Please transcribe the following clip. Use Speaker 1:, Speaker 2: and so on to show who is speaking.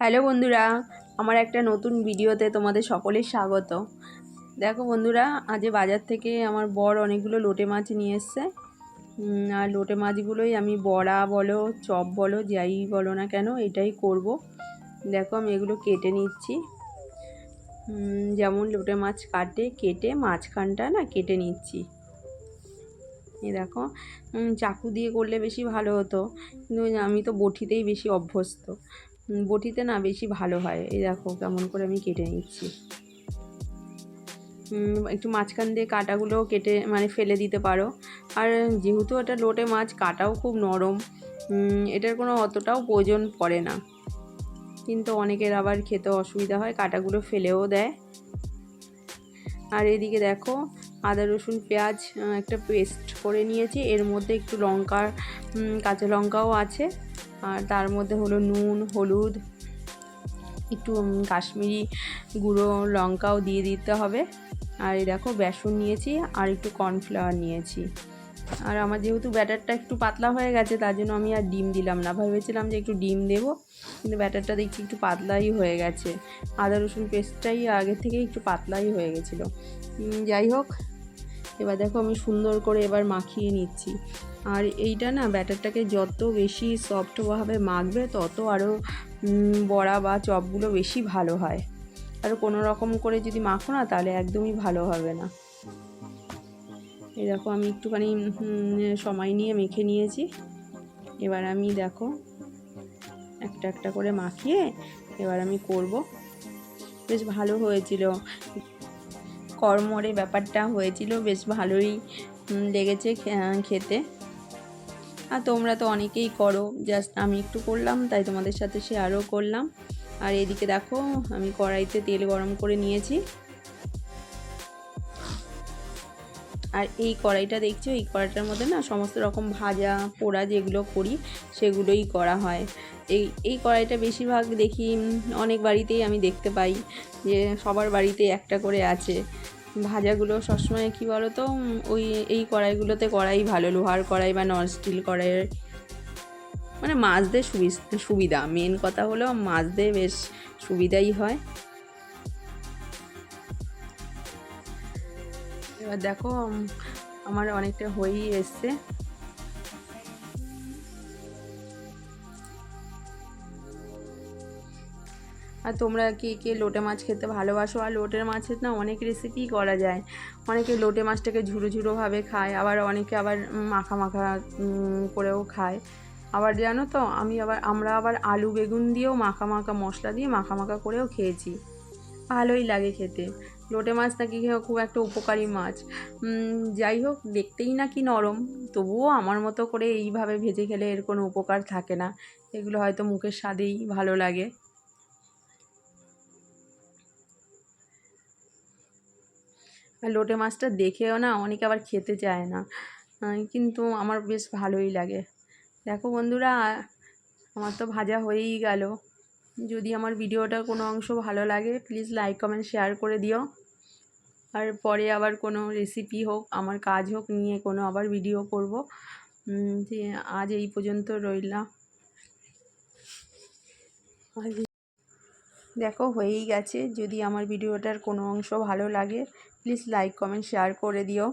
Speaker 1: Hello বন্ধুরা, আমার একটা নতুন ভিডিওতে তোমাদের সকলের স্বাগত। দেখো বন্ধুরা, আজ বাজার থেকে আমার বর অনেকগুলো লোটে মাছ নিয়ে এসছে। আর লোটে মাছগুলোই আমি বড়া বলো, চপ বলো, যাই বলো না কেন, এটাই করব। দেখো আমি এগুলো কেটে নিচ্ছি। যেমন লোটে মাছ কাটে, কেটে মাঝখানটা না কেটে নিচ্ছি। এই দেখো চাকু দিয়ে করলে বেশি ভালো হতো। কিন্তু আমি তো বটিতেই বেশি অভ্যস্ত। বটিতে না বেশি ভালো হয়। এই দেখো কেমন করে আমি কেটে নিচ্ছি। একটু মাঝখান দিয়ে কাটাগুলোও কেটে মানে ফেলে দিতে পারো। আর যেহেতু এটা লোটে মাছ, কাটাও খুব নরম এটার কোনো অতটাও প্রয়োজন পড়ে না। কিন্তু অনেকের আবার খেতে অসুবিধা হয়, কাটাগুলো ফেলেও দেয়। আর এদিকে দেখো, আদা, রসুন, পেঁয়াজ একটা পেস্ট করে নিয়েছি। এর মধ্যে একটু লঙ্কার কাঁচা লঙ্কাও আছে। আর তার মধ্যে হলো নুন, হলুদ, একটু কাশ্মীরি গুঁড়ো, লঙ্কাও দিয়ে দিতে হবে। আর এই দেখো, বেসন নিয়েছি আর একটু কর্নফ্লাওয়ার নিয়েছি। আর আমার যেহেতু ব্যাটারটা একটু পাতলা হয়ে গেছে, তার জন্য আমি আর ডিম দিলাম না। ভেবেছিলাম যে একটু ডিম দেবো, কিন্তু ব্যাটারটা দেখছি একটু পাতলাই হয়ে গেছে। আদা, রসুন পেস্টটাই আগের থেকে একটু পাতলাই হয়ে গেছিল। যাই হোক এবার দেখো আমি সুন্দর করে এবার মাখিয়ে নিচ্ছি। আর এইটা না ব্যাটারটাকে যত বেশি সফটভাবে মাখবে, তত আরও বড়া বা চপগুলো বেশি ভালো হয়। আর কোনো রকম করে যদি মাখো না, তাহলে একদমই ভালো হবে না। এই দেখো আমি একটুখানি সময় নিয়ে মেখে নিয়েছি। এবার আমি দেখো, একটা একটা করে মাখিয়ে এবার আমি করব। বেশ ভালো হয়েছিল। কর্মরে ব্যাপারটা হয়েছিল, বেশ ভালোই লেগেছে খেতে। আর তোমরা তো অনেকেই করো, জাস্ট আমি একটু করলাম, তাই তোমাদের সাথে শেয়ারও করলাম। আর এদিকে দেখো, আমি কড়াইতে তেল গরম করে নিয়েছি। আর এই কড়াইটা দেখছ? এই কড়াইটার মধ্যে না সমস্ত রকম ভাজা, পোড়া যেগুলো করি, সেগুলোই করা হয়। এই এই কড়াইটা বেশিরভাগ দেখি অনেক বাড়িতেই আমি দেখতে পাই যে সবার বাড়িতে একটা করে আছে। ভাজাগুলো সবসময় কী বলো তো ওই, এই কড়াইগুলোতে কড়াই ভালো, লোহার কড়াই বা নন স্টিল কড়াইয়ের। মানে মাছদের সুবিধা। মেন কথা হলো মাছদের বেশ সুবিধাই হয়। এবার দেখো আমার অনেকটা হয়েই এসছে। আর তোমরা কে কে লোটে মাছ খেতে ভালোবাসো? আর লোটের মাছের না অনেক রেসিপি করা যায়। অনেকে লোটে মাছটাকে ঝুড়ো ঝুড়োভাবে খায়, আবার অনেকে আবার মাখা মাখা করেও খায়। আবার জানো তো, আমি আবার, আমরা আবার আলু বেগুন দিয়েও মাখা মাখা মশলা দিয়ে মাখা মাখা করেও খেয়েছি। ভালোই লাগে খেতে। লোটে মাছ নাকি খুব একটা উপকারী মাছ। যাই হোক, দেখতেই নাকি নরম। তবুও আমার মতো করে এইভাবে ভেজে খেলে এর কোনো উপকার থাকে না। এগুলো হয়তো মুখের স্বাদেই ভালো লাগে। আর লোটে মাছটা দেখেও না অনেকে আবার খেতে চায় না। কিন্তু আমার বেশ ভালোই লাগে। দেখো বন্ধুরা, আমার তো ভাজা হয়েই গেল। যদি আমার ভিডিওটার কোনো অংশ ভালো লাগে প্লিজ লাইক কমেন্ট শেয়ার করে দিও। আর পরে আবার কোনো রেসিপি হোক, আমার কাজ হোক নিয়ে কোনো আবার ভিডিও করব। আজ এই পর্যন্ত রইলাম। দেখো হয়েই গেছে। যদি আমার ভিডিওটার কোনো অংশ ভালো লাগে প্লিজ লাইক কমেন্ট শেয়ার করে দিও।